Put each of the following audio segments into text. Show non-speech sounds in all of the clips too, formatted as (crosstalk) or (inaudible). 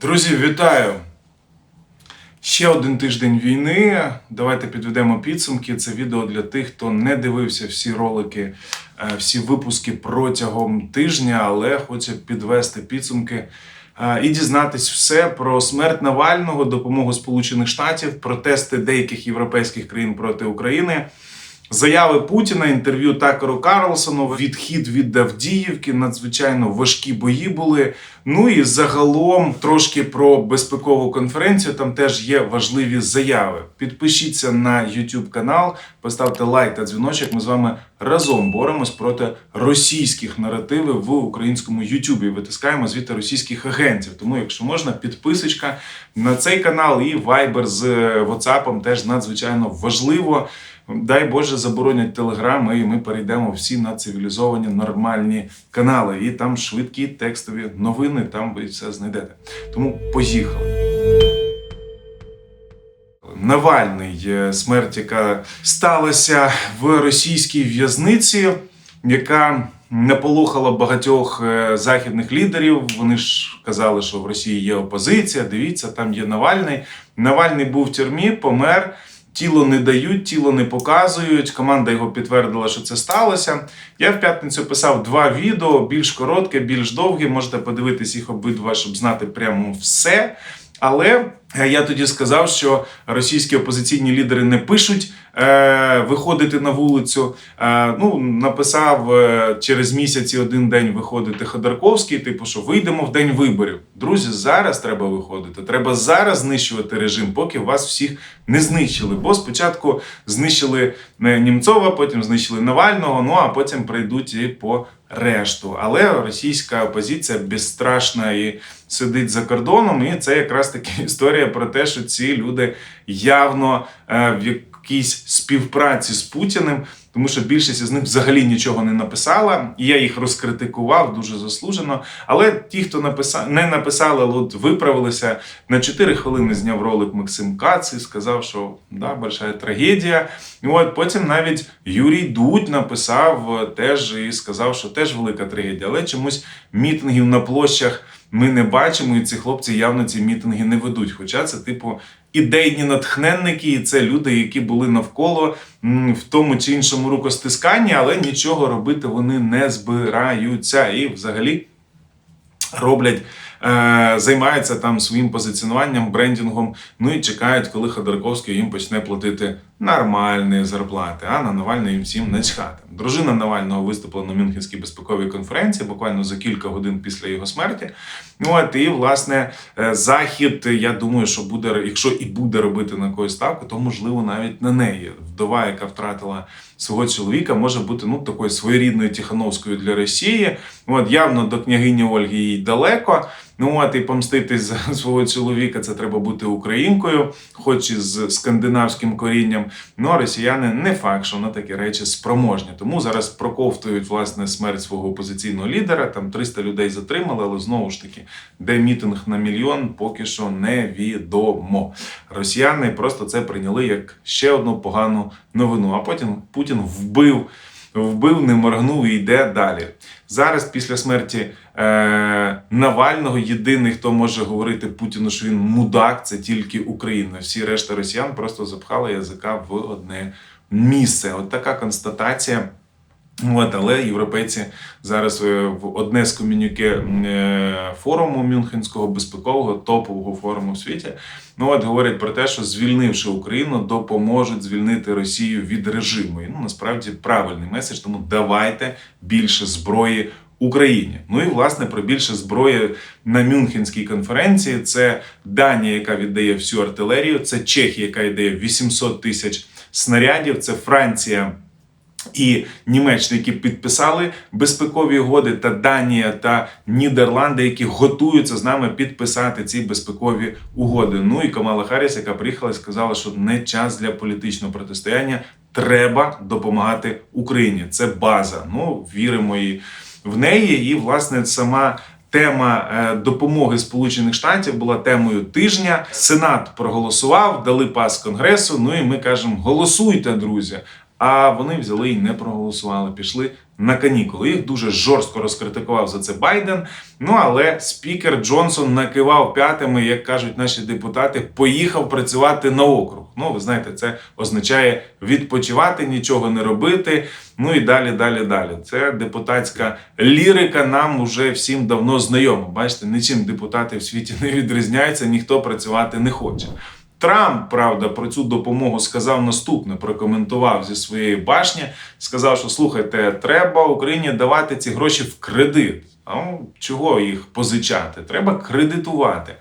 Друзі, вітаю! Ще один тиждень війни. Давайте підведемо підсумки. Це відео для тих, хто не дивився всі ролики, е, всі випуски протягом тижня, але хоче підвести підсумки е, і дізнатись все про смерть Навального, допомогу Сполучених Штатів, протести деяких європейських країн проти України. Заяви Путіна, інтерв'ю Такеру Карлсону, відхід від Авдіївки, надзвичайно важкі бої були. Ну і загалом трошки про безпекову конференцію. Там теж є важливі заяви. Підпишіться на YouTube канал, поставте лайк та дзвіночок. Ми з вами разом боремось проти російських наративів в українському YouTube. Витискаємо звідти російських агентів. Тому, якщо можна, підписочка на цей канал і Viber з WhatsApp теж надзвичайно важливо. Дай Боже, заборонять телеграм, і ми перейдемо всі на цивілізовані нормальні канали. І там швидкі текстові новини, там ви все знайдете. Тому поїхали. Навальний е, смерть, яка сталася в російській в'язниці, яка наполохала багатьох е, західних лідерів. Вони ж казали, що в Росії є опозиція. Дивіться, там є Навальний. Навальний був в тюрмі, помер. Тіло не дають, тіло не показують. Команда його підтвердила, що це сталося. Я в п'ятницю писав два відео, більш коротке, більш довге. Можете подивитись їх обидва, щоб знати прямо все. Але е, я тоді сказав, що російські опозиційні лідери не пишуть е, виходити на вулицю. Е, ну, написав е, через місяць і один день виходити Ходорковський, типу, що вийдемо в день виборів. Друзі, зараз треба виходити. Треба зараз знищувати режим, поки вас всіх не знищили. Бо спочатку знищили Німцова, потім знищили Навального, ну а потім прийдуть і по решту. Але російська опозиція безстрашна і сидить за кордоном, і це якраз таки (laughs) історія про те, що ці люди явно в якійсь співпраці з Путіним, тому що більшість із них взагалі нічого не написала, і я їх розкритикував дуже заслужено. Але ті, хто написав, не написали, але от виправилися на 4 хвилини. Зняв ролик Максим Кац і сказав, що да, большая трагедія. І от потім навіть Юрій Дудь написав е, теж і сказав, що теж велика трагедія, але чомусь мітингів на площах. Ми не бачимо, і ці хлопці явно ці мітинги не ведуть. Хоча це, типу, ідейні натхненники, і це люди, які були навколо в тому чи іншому рукостисканні, але нічого робити вони не збираються. І взагалі роблять. е, Займаються там своїм позиціонуванням, брендингом, ну і чекають, коли Ходорковський їм почне платити нормальні зарплати, а на Навального їм всім начхати. Дружина Навального виступила на Мюнхенській безпековій конференції буквально за кілька годин після його смерті. Ну от і власне е, захід, я думаю, що буде, якщо і буде робити на якусь ставку, то можливо навіть на неї. Вдова, яка втратила свого чоловіка, може бути ну такою своєрідною Тихановською для Росії. От явно до княгині Ольги їй далеко. Ну от і помститись за (laughs) свого чоловіка, це треба бути українкою, хоч і з скандинавським корінням. Ну а росіяни не факт, що на такі речі спроможні. Тому зараз проковтують власне смерть свого опозиційного лідера. Там 300 людей затримали, але знову ж таки, де мітинг на мільйон, поки що невідомо. Росіяни просто це прийняли як ще одну погану новину. А потім Путін вбив. Вбив, не моргнув і йде далі. Зараз, після смерті е, Навального, єдиний, хто може говорити Путіну, що він мудак, це тільки Україна. Всі решта росіян просто запхали язика в одне місце. От така констатація. От, але європейці зараз е, в одне з комюніке е, форуму Мюнхенського безпекового топового форуму в світі. Ну от говорять про те, що звільнивши Україну, допоможуть звільнити Росію від режиму. І ну насправді правильний меседж. Тому давайте більше зброї. Україні, ну і власне про більше зброї на Мюнхенській конференції. Це Данія, яка віддає всю артилерію, це Чехія, яка віддає 800 тисяч снарядів, це Франція і Німеччина, які підписали безпекові угоди, та Данія та Нідерланди, які готуються з нами підписати ці безпекові угоди. Ну і Камала Харріс, яка приїхала сказала, що не час для політичного протистояння. Треба допомагати Україні. Це база. Ну віримо і в неї. І власне сама. Тема е, допомоги Сполучених Штатів була темою тижня. Сенат проголосував, дали пас Конгресу. Ну і ми кажемо: голосуйте, друзі. А вони взяли і не проголосували, пішли на канікули. Їх дуже жорстко розкритикував за це Байден. Ну але спікер Джонсон накивав п'ятами, як кажуть наші депутати, поїхав працювати на округ. Ну, ви знаєте, це означає відпочивати, нічого не робити. Ну і далі, далі, далі. Це депутатська лірика нам уже всім давно знайома. Бачите, нічим депутати в світі не відрізняються, ніхто працювати не хоче. Трамп, правда, про цю допомогу сказав наступне, прокоментував зі своєї башні. Сказав, що слухайте, треба Україні давати ці гроші в кредит. А ну, чого їх позичати? Треба кредитувати.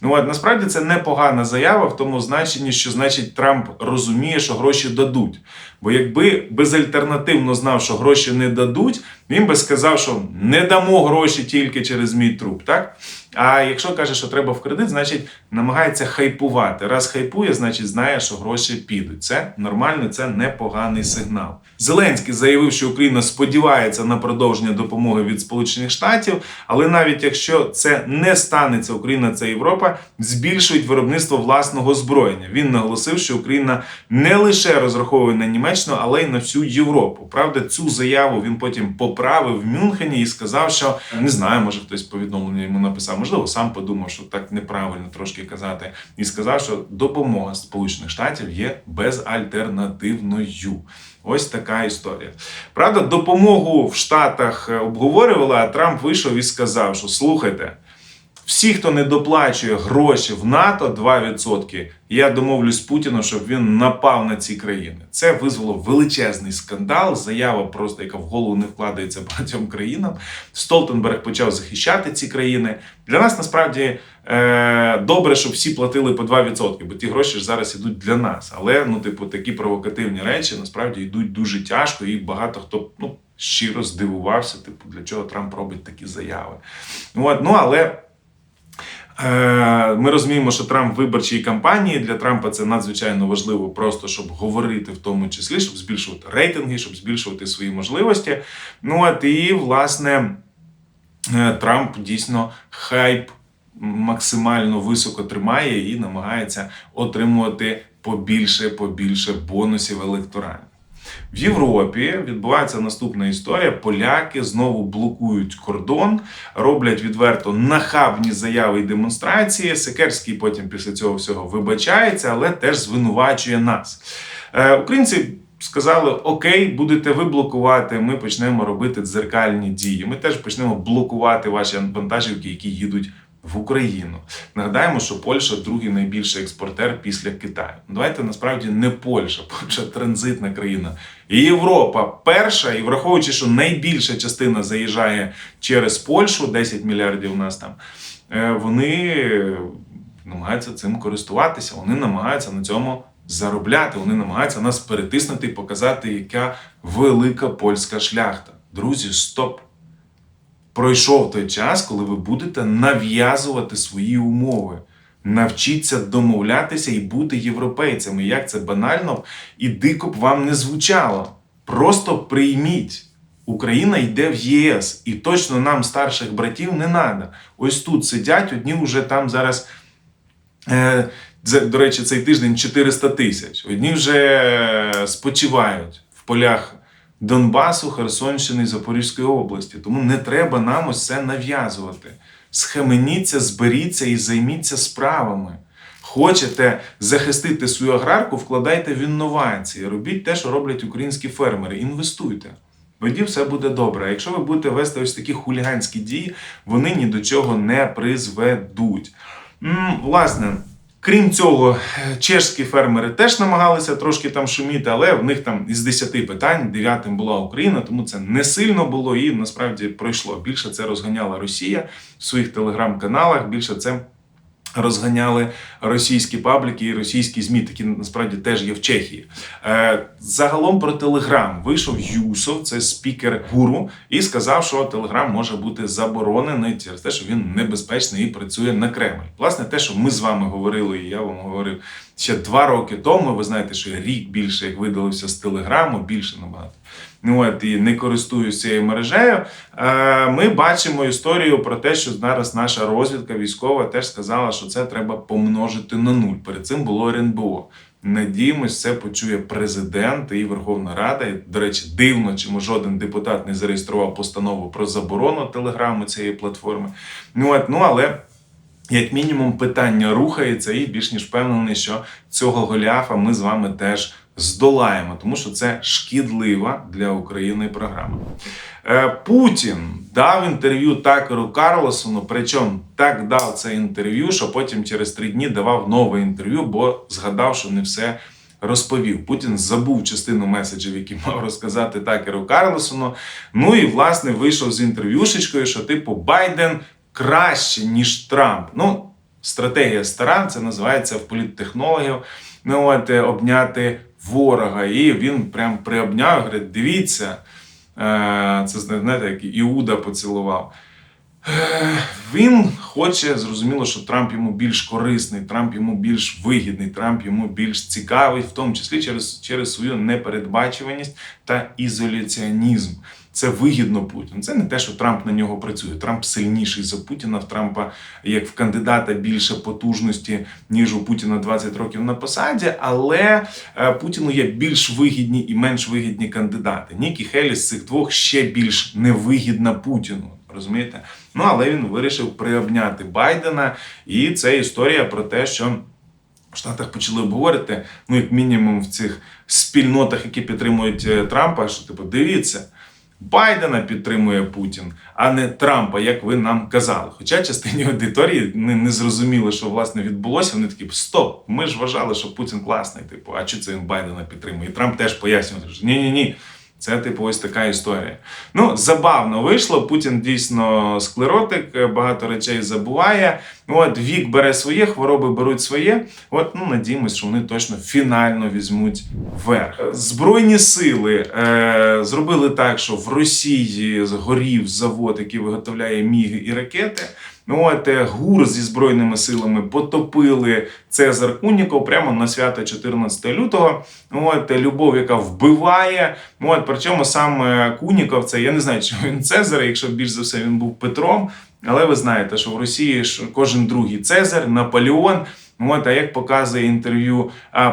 Ну от насправді це непогана заява в тому значенні, що значить Трамп розуміє, що гроші дадуть. Бо якби безальтернативно знав, що гроші не дадуть, він би сказав, що не дамо гроші тільки через мій труп, так? А якщо каже, що треба в кредит, значить намагається хайпувати. Раз хайпує, значить знає, що гроші підуть. Це нормально, це непоганий сигнал. Зеленський заявив, що Україна сподівається на продовження допомоги від Сполучених Штатів, але навіть якщо це не станеться, Україна це Європа збільшують виробництво власного озброєння. Він наголосив, що Україна не лише розраховує на Німеччину, але й на всю Європу. Правда, цю заяву він потім поправив в Мюнхені і сказав, що не знаю, може хтось повідомлення йому написав, можливо, сам подумав, що так неправильно трошки казати, і сказав, що допомога Сполучених Штатів є безальтернативною. Ось така історія. Правда, допомогу в Штатах е, обговорювали, а Трамп вийшов і сказав, що слухайте. Всі, хто не доплачує гроші в НАТО 2%, я домовлюсь з Путіном, щоб він напав на ці країни. Це визвало величезний скандал. Заява, просто яка в голову не вкладається багатьом країнам. Столтенберг почав захищати ці країни. Для нас насправді е, добре, щоб всі платили по 2%, бо ті гроші ж зараз ідуть для нас. Але ну, типу, такі провокативні речі насправді йдуть дуже тяжко, і багато хто ну щиро здивувався, типу, для чого Трамп робить такі заяви. От, ну але. Е, Ми розуміємо, що Трамп виборчій кампанії для Трампа це надзвичайно важливо, просто щоб говорити в тому числі, щоб збільшувати рейтинги, щоб збільшувати свої можливості. Ну от і власне е, Трамп дійсно хайп максимально високо тримає і намагається отримувати побільше, побільше бонусів електоральних. В Європі відбувається наступна історія. Поляки знову блокують кордон, роблять відверто нахабні заяви і демонстрації. Секерський потім після цього всього вибачається, але теж звинувачує нас. Е, Українці. Сказали, окей, будете ви блокувати, ми почнемо робити дзеркальні дії. Ми теж почнемо блокувати ваші вантажівки, які їдуть в Україну. Нагадаємо, що Польща другий найбільший експортер після Китаю. Давайте насправді не Польща, (laughs) Польща транзитна країна. Європа перша, і враховуючи, що найбільша частина заїжджає через Польщу, 10 мільярдів у нас там. е, Вони намагаються цим користуватися. Вони намагаються на цьому заробляти. Вони намагаються нас перетиснути і показати, яка велика польська шляхта. Друзі, стоп! Пройшов той час, коли ви будете нав'язувати свої умови. Навчіться домовлятися і бути європейцями. Як це банально і дико б вам не звучало. Просто прийміть. Україна йде в ЄС, і точно нам старших братів не треба. Ось тут сидять, одні вже там зараз. Е, до речі, цей тиждень 400 тисяч. Одні вже спочивають в полях Донбасу, Херсонщини і Запорізької області. Тому не треба нам ось це нав'язувати. Схаменіться, зберіться і займіться справами. Хочете захистити свою аграрку, вкладайте в інновації, робіть те, що роблять українські фермери, інвестуйте. Тоді все буде добре. А якщо ви будете вести ось такі хуліганські дії, вони ні до чого не призведуть. М, Власне. Крім цього, чешські фермери теж намагалися трошки там шуміти, але в них там із 10 питань дев'ятим була Україна, тому це не сильно було і насправді пройшло. Більше це розганяла Росія в своїх телеграм-каналах. Більше це розганяли російські пабліки і російські змі, такі насправді теж є в Чехії. Е, загалом про Телеграм вийшов Юсов, це спікер гуру, і сказав, що Телеграм може бути заборонений через те, що він небезпечний і працює на Кремль. Власне, те, що ми з вами говорили, і я вам говорив ще два роки тому. Ви знаєте, що рік більше як видалився з Телеграму, більше набагато. Ну от і не користуюсь цією мережею. Е, Ми бачимо історію про те, що зараз наша розвідка військова теж сказала, що це треба помножити на нуль. Перед цим було РНБО. Надіємось, це почує президент і Верховна Рада. До речі, дивно, чому жоден депутат не зареєстрував постанову про заборону телеграму цієї платформи. Ну, от, ну але як мінімум, питання рухається, і більш ніж впевнений, що цього Голіафа ми з вами теж здолаємо, тому що це шкідлива для України програма. Е, Путін дав інтерв'ю Такеру Карлосону, причому так дав це інтерв'ю, що потім через три дні давав нове інтерв'ю, бо згадав, що не все розповів. Путін забув частину меседжів, які мав розказати Такеру Карлосону. Ну і власне вийшов з інтерв'юшечкою, що типу Байден краще, ніж Трамп. Ну, стратегія стара, це називається в політтехнологів. Ну, от, е, обняти ворога. І він прям приобняв, говорить: дивіться, е, це знаєте, як Іуда поцілував. Е, Він хоче, зрозуміло, що Трамп йому більш корисний, Трамп йому більш вигідний, Трамп йому більш цікавий, в тому числі через, через свою непередбачуваність та ізоляціонізм. Це вигідно Путіну. Це не те, що Трамп на нього працює. Трамп сильніший за Путіна. В Трампа як в кандидата більше потужності, ніж у Путіна 20 років на посаді. Але е, Путіну є більш вигідні і менш вигідні кандидати. Нікі Хелі з цих двох ще більш невигідна Путіну. Розумієте? Ну але він вирішив приобняти Байдена, і це історія про те, що. В Штатах почали обговорити, ну як мінімум в цих спільнотах, які підтримують е, Трампа, що типу, дивіться, Байдена підтримує Путін, а не Трампа, як ви нам казали. Хоча частині аудиторії не, не зрозуміли, що власне відбулося. Вони такі стоп, ми ж вважали, що Путін класний. Типу, а чи це він Байдена підтримує? І Трамп теж пояснює, що ні, ні, ні. Це типу ось така історія. Ну, забавно вийшло. Путін дійсно склеротик, багато речей забуває. От вік бере своє, хвороби беруть своє. От ну надіємось, що вони точно фінально візьмуть верх. Збройні сили е, зробили так, що в Росії згорів завод, який виготовляє міги і ракети. Ну, от ГУР зі збройними силами потопили Цезар Куніков прямо на свято 14 лютого. Ну, От любов, яка вбиває. Ну, От причому сам е, Куніков, це я не знаю, чи він Цезар, якщо більш за все він був Петром. Але ви знаєте, що в Росії кожен другий Цезар, Наполеон. От, а як показує інтерв'ю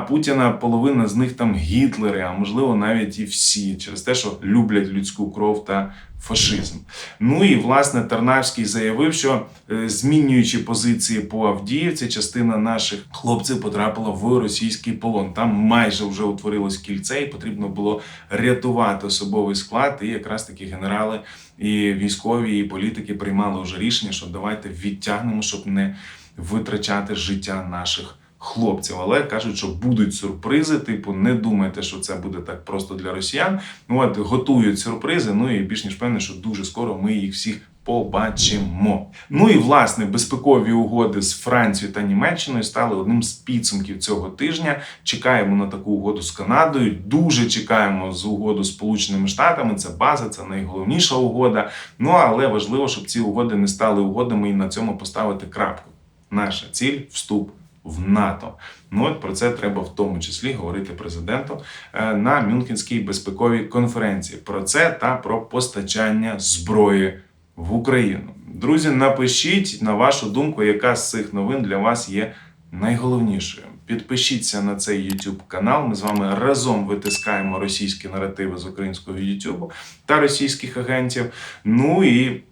Путіна, половина з них там Гітлери, а можливо навіть і всі, через те, що люблять людську кров та фашизм. Ну і власне Тарнавський заявив, що е, змінюючи позиції по Авдіївці, частина наших хлопців потрапила в російський полон. Там майже вже утворилось кільце, і потрібно було рятувати особовий склад. І якраз такі генерали і військові, і політики приймали вже рішення, що давайте відтягнемо, щоб не витрачати життя наших хлопців. Але кажуть, що будуть сюрпризи. Типу, не думайте, що це буде так просто для росіян. Ну от готують сюрпризи. Ну і більш ніж певне, що дуже скоро ми їх всіх. Побачимо. Ну і власне безпекові угоди з Францією та Німеччиною стали одним з підсумків цього тижня. Чекаємо на таку угоду з Канадою. Дуже чекаємо з угоду з Сполученими Штатами. Це база, це найголовніша угода. Ну але важливо, щоб ці угоди не стали угодами і на цьому поставити крапку. Наша ціль вступ в НАТО. Ну от про це треба в тому числі говорити президенту е, на Мюнхенській безпековій конференції. Про це та про постачання зброї в Україну. Друзі, напишіть на вашу думку, яка з цих новин для вас є найголовнішою. Підпишіться на цей YouTube канал. Ми з вами разом витискаємо російські наративи з українського YouTube та російських агентів. Ну і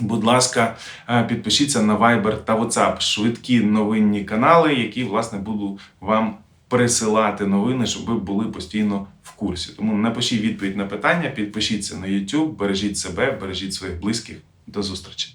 Будь ласка, е, підпишіться на Viber та WhatsApp. Швидкі новинні канали, які власне буду вам присилати новини, щоб ви були постійно в курсі. Тому напишіть відповідь на питання, підпишіться на YouTube, бережіть себе, бережіть своїх близьких. До зустрічі.